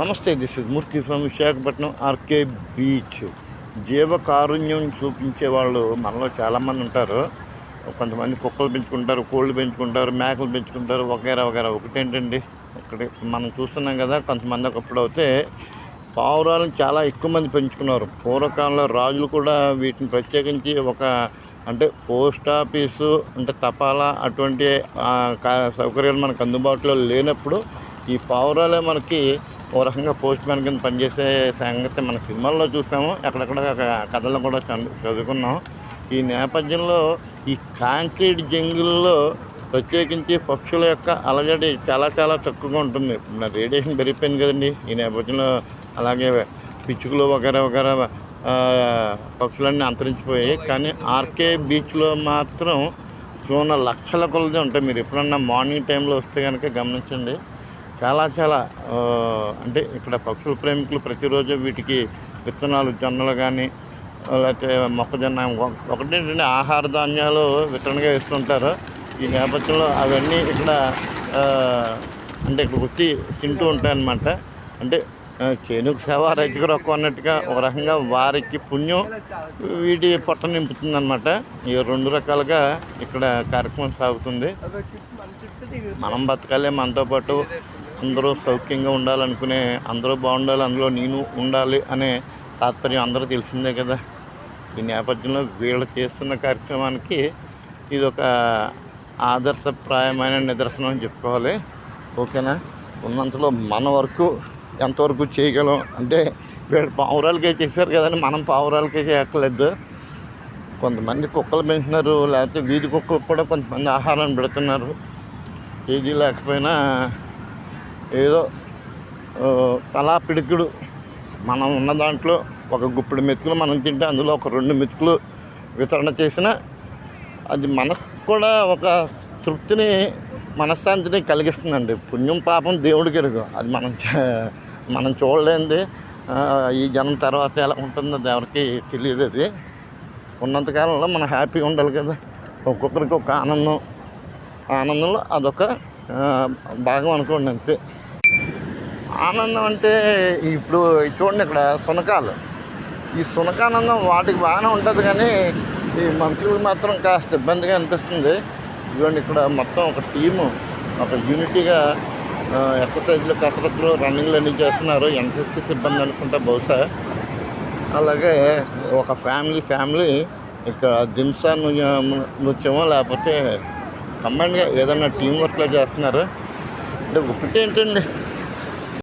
నమస్తే this is Murthy from Visakhapatnam R K beach. జీవకారుణ్యం చూపించే వాళ్ళు మనలో చాలామంది ఉంటారు. కొంతమంది కుక్కలు పెంచుకుంటారు కోళ్ళు పెంచుకుంటారు మేకలు పెంచుకుంటారు వగేరా వగేరా. ఒకటేంటండి? ఒకటి మనం చూస్తున్నాం కదా కొంతమంది ఒకప్పుడు అయితే పావురాలను చాలా ఎక్కువ మంది పెంచుకున్నారు. పూర్వకాలంలో రాజులు కూడా వీటిని ప్రత్యేకించి ఒక అంటే పోస్ట్ ఆఫీసు అంటే తపాలా అటువంటి కా- సౌకర్యాలు మనకు అందుబాటులో లేనప్పుడు ఈ పావురాలే మనకి ఓ రకంగా పోస్ట్ మ్యాన్ కింద పనిచేసే సంగతి మన సినిమాల్లో చూసాము. ఎక్కడెక్కడ క- కూడా చదువుకున్నాం ఈ నేపథ్యంలో ఈ కాంక్రీట్ జంగుల్లో ప్రత్యేకించి పక్షుల యొక్క అలజడి చాలా చాలా తక్కువగా ఉంటుంది. మన రేడియేషన్ పెరిగిపోయింది కదండి. ఈ నేపథ్యంలో అలాగే పిచ్చుకలు వగేరా వగేరా పక్షులన్నీ అంతరించిపోయాయి. కానీ ఆర్కే బీచ్లో మాత్రం చూన లక్షల కొలది ఉంటాయి. మీరు ఎప్పుడన్నా మార్నింగ్ టైంలో వస్తే కనుక గమనించండి. చాలా చాలా అంటే ఇక్కడ పక్షుల ప్రేమికులు ప్రతిరోజు వీటికి విత్తనాలు జొన్నలు కానీ లేకపోతే మొక్కజొన్న ఒకటి రెండు ఆహార ధాన్యాలు విత్తనంగా ఇస్తుంటారు ఈ నేపథ్యంలో అవన్నీ ఇక్కడ అంటే ఇక్కడ వచ్చి తింటూ ఉంటాయన్నమాట. అంటే చేనుకు సేవ రైతుకు రొక్క అన్నట్టుగా ఒక రకంగా వారికి పుణ్యం వీటి పొట్ట నింపుతుంది అనమాట ఈ రెండు రకాలుగా ఇక్కడ కార్యక్రమం సాగుతుంది. మనం బతకాలి మనతో పాటు అందరూ సౌఖ్యంగా ఉండాలనుకునే అందరూ బాగుండాలి అందులో నేను ఉండాలి అనే తాత్పర్యం అందరూ తెలిసిందే కదా. ఈ నేపథ్యంలో వీళ్ళు చేస్తున్న కార్యక్రమానికి ఇది ఒక ఆదర్శప్రాయమైన నిదర్శనం అని చెప్పుకోవాలి. ఓకేనా? ఉన్నంతలో మన వరకు ఎంతవరకు చేయగలం? అంటే వీళ్ళు పావురాలకే చేశారు కదండి మనం పావురాలకే చేయక్కర్లేదు. కొంతమంది కుక్కలు పెంచుతున్నారు లేకపోతే వీధి కుక్కలకు కూడా కొంతమంది ఆహారాన్ని పెడుతున్నారు. ఏది లేకపోయినా ఏదో తలా పిడికుడు. మనం ఉన్న దాంట్లో ఒక గుప్పిడి మెతుకులు మనం తింటే అందులో ఒక రెండు మెతుకులు వితరణ చేసిన అది మనకు కూడా ఒక తృప్తిని మనశ్శాంతిని కలిగిస్తుందండి. పుణ్యం పాపం దేవుడికి ఎరుగు. అది మనం మనం చూడలేంది ఈ జనం తర్వాత ఎలా ఉంటుందో ఎవరికి తెలియదు అది. ఉన్నంతకాలంలో మనం హ్యాపీగా ఉండాలి కదా. ఒక్కొక్కరికి ఒక ఆనందం. ఆనందంలో అదొక భాగం అనుకోండి అంతే. ఆనందం అంటే ఇప్పుడు చూడండి ఇక్కడ సునకాలు. ఈ సునకానందం వాటికి బాగానే ఉంటుంది కానీ ఈ మనుషులకు మాత్రం కాస్త ఇబ్బందిగా అనిపిస్తుంది. ఇదిగోండి ఇక్కడ మొత్తం ఒక టీము ఒక యూనిటీగా ఎక్సర్సైజ్లు కసరత్తులు రన్నింగ్లు అన్నీ చేస్తున్నారు. ఎన్సిసి సిబ్బంది అనుకుంటా బహుశా. అలాగే ఒక ఫ్యామిలీ ఫ్యామిలీ ఇక్కడ దింసా నృ- నృత్యమో లేకపోతే కంబైన్గా ఏదైనా టీం వర్క్లో చేస్తున్నారు. అంటే ఒకటేంటండి